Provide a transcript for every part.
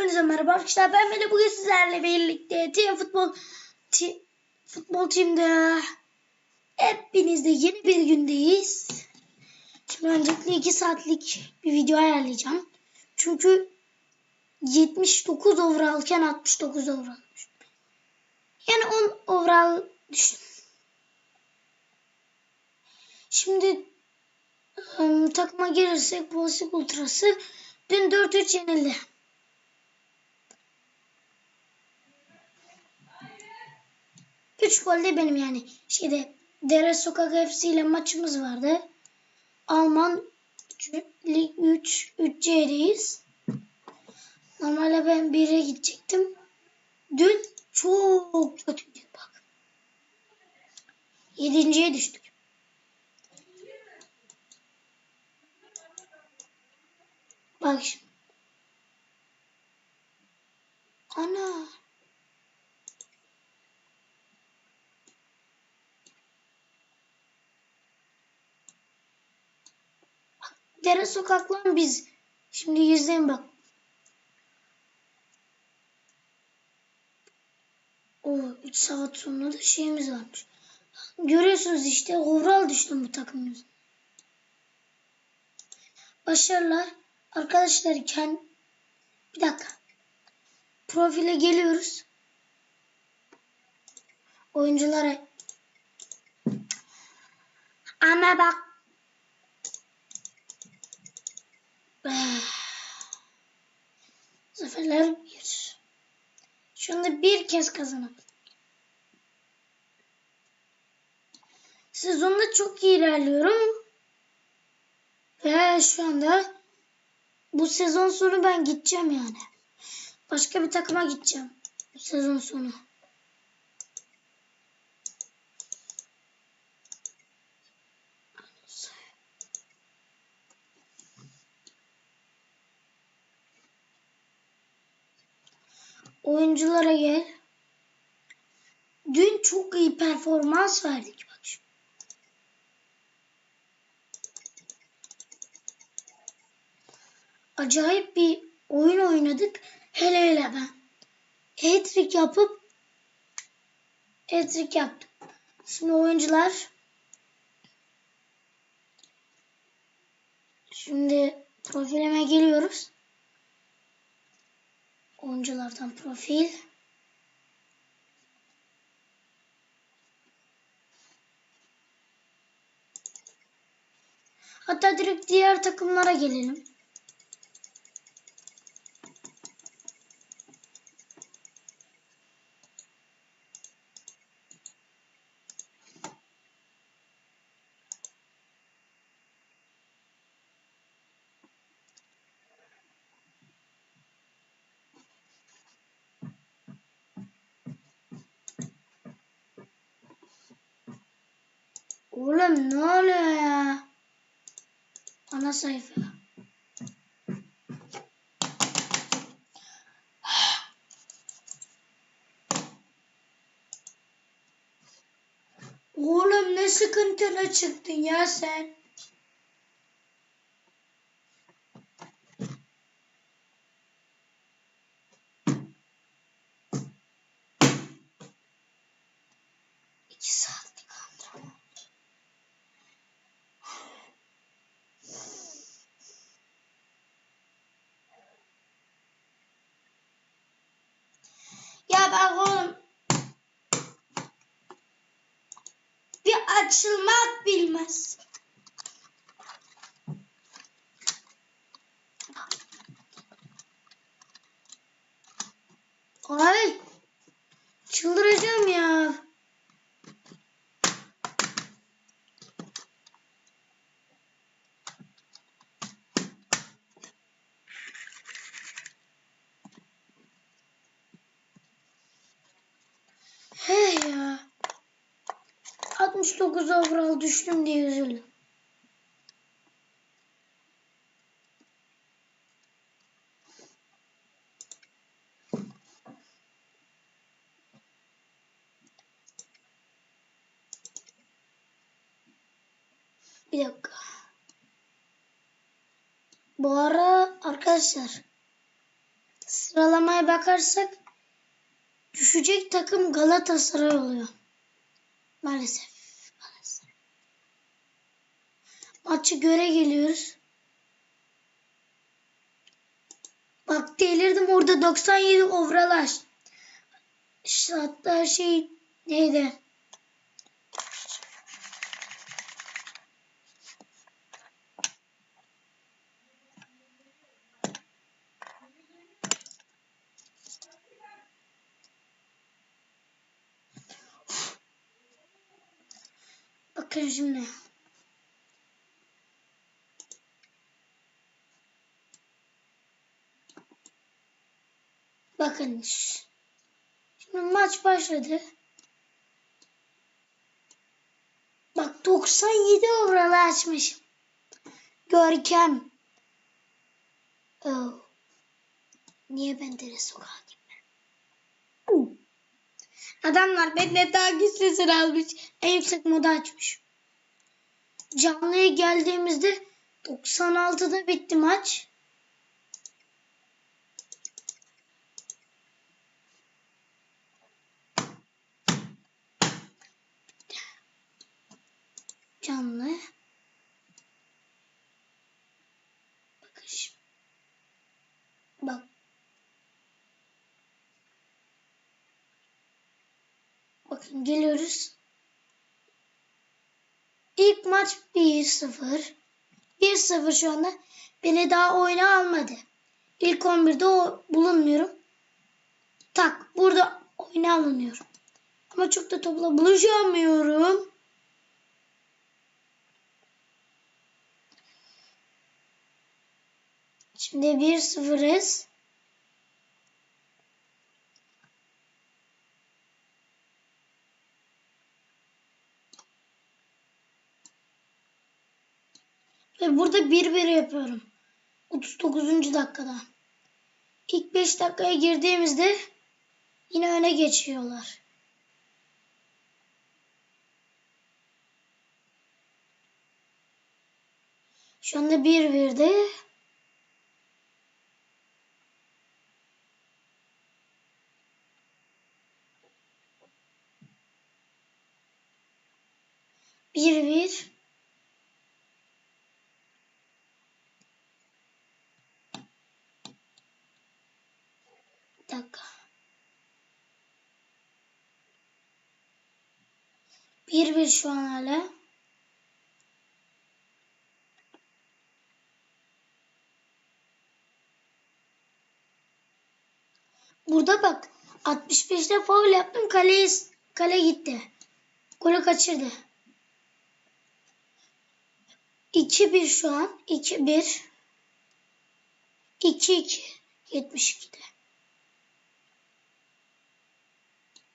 Hepinize merhaba arkadaşlar. Ben Mele bugün sizlerle birlikte Team Futbol ti, Futbol Team'de hepinizde yeni bir gündeyiz. Şimdi öncelikle 2 saatlik bir video ayarlayacağım. Çünkü 79 overallken 69 overall. Yani 10 overall düştüm. Şimdi ım, takıma gelirsek Bolsik Ultrası dün 4-3 yenildi. Üç gol de benim yani. Şeyde Dere Sokak FC ile maçımız vardı. Alman Lig 3 3C'deyiz. Normalde ben 1'e gidecektim. Dün çok kötüydük bak. Yedinciye düştük. Bak şimdi. Ana. Dere sokaklan biz. Şimdi izleyin bak. O 3 saat sonra da şeyimiz varmış. Görüyorsunuz işte overall düştüm bu takım yüzünden. Başarılar. Arkadaşlar kend... Bir dakika. Profile geliyoruz. Oyunculara. Ama bak Zaferler bir. Şunu bir kez kazanalım. Sezonda çok iyi ilerliyorum. Ve şu anda bu sezon sonu ben gideceğim yani. Başka bir takıma gideceğim. Bu sezon sonu. Oyunculara gel. Dün çok iyi performans verdik bak şu. Acayip bir oyun oynadık. Hele hele ben. Hat-trick yapıp hat-trick yaptım. Şimdi oyuncular Şimdi profilime geliyoruz. Oyunculardan profil. Hatta direkt diğer takımlara gelelim. Oğlum ne oluyor ya? Ana sayfa. Oğlum ne sıkıntılı çıktın ya sen. İki saatlik antrenman. Ya bak oğlum. Bir açılmak bilmez. Ay. Çıldıracağım ya. He ya. 69 overall düştüm diye üzüldüm. Bir dakika. Bu ara arkadaşlar sıralamaya bakarsak düşecek takım Galatasaray oluyor. Maalesef. Maçı göre geliyoruz. Bak delirdim orada 97 overall aç. İşte hatta şey neydi? Bakın şimdi. Bakın. Şimdi maç başladı. Bak 97 overall açmışım. Görkem. Oh. Niye ben dere sokağa gitmem? Adamlar benden daha güçlüsünü almış. En yüksek modu açmış. Canlıya geldiğimizde 96'da bitti maç. Canlı. Bakın şimdi. Bak. Bakın geliyoruz. İlk maç 1-0. 1-0 şu anda. Beni daha oyuna almadı. İlk 11'de o bulunmuyorum. Tak burada oyuna alınıyorum. Ama çok da topla buluşamıyorum. Şimdi 1-0'ız. Ve burada 1-1 yapıyorum. 39. dakikada. İlk 5 dakikaya girdiğimizde yine öne geçiyorlar. Şu anda 1-1'de. Bir bir. Bir dakika. Bir bir şu an hala. Burada bak 65'te faul yaptım kaleye kale gitti. Golü kaçırdı. 2-1 şu an. 2-1. 2-2. 72'de.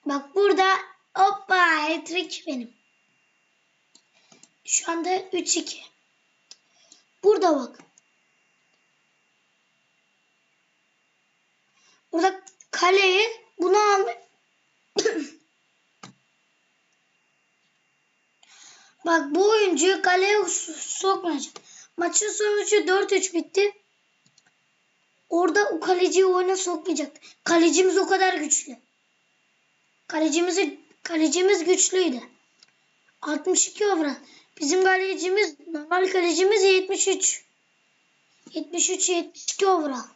Bak burada hoppa hat-trick benim. Şu anda 3-2. Burada bak. Burada kaleye Bak bu oyuncuyu kaleye sokmayacak. Maçın sonucu 4-3 bitti. Orada o kaleciyi oyuna sokmayacak. Kalecimiz o kadar güçlü. Kalecimizi kalecimiz güçlüydü. 62 overall. Bizim kalecimiz normal kalecimiz 73. 73 72 overall.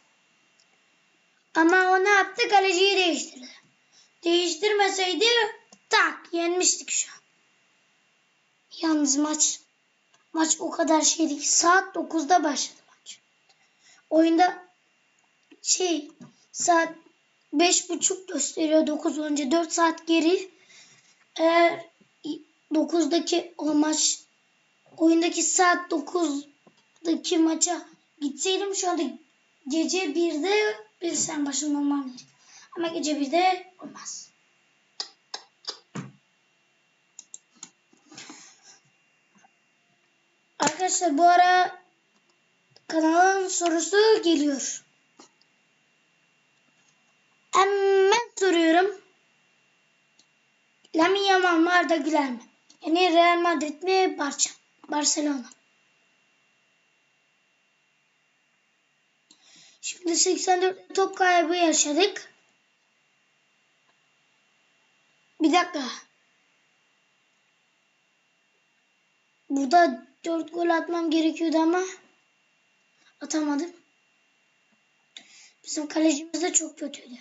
Ama o ne yaptı? Kaleciyi değiştirdi. Değiştirmeseydi tak yenmiştik şu an. Yalnız maç maç o kadar şeydi ki saat 9'da başladı maç. Oyunda şey saat beş buçuk gösteriyor 9 önce 4 saat geri. Eğer 9'daki o maç oyundaki saat 9'daki maça gitseydim şu anda gece 1'de bir sen başında olmam gerek. Ama gece 1'de olmaz. Arkadaşlar bu ara kanalın sorusu geliyor. Hemen soruyorum. Lamine Yamal mı Arda Güler mi? Yani Real Madrid mi Barça? Barcelona. Şimdi 84 top kaybı yaşadık. Bir dakika. Burada 4 gol atmam gerekiyordu ama atamadım. Bizim kalecimiz de çok kötüydü.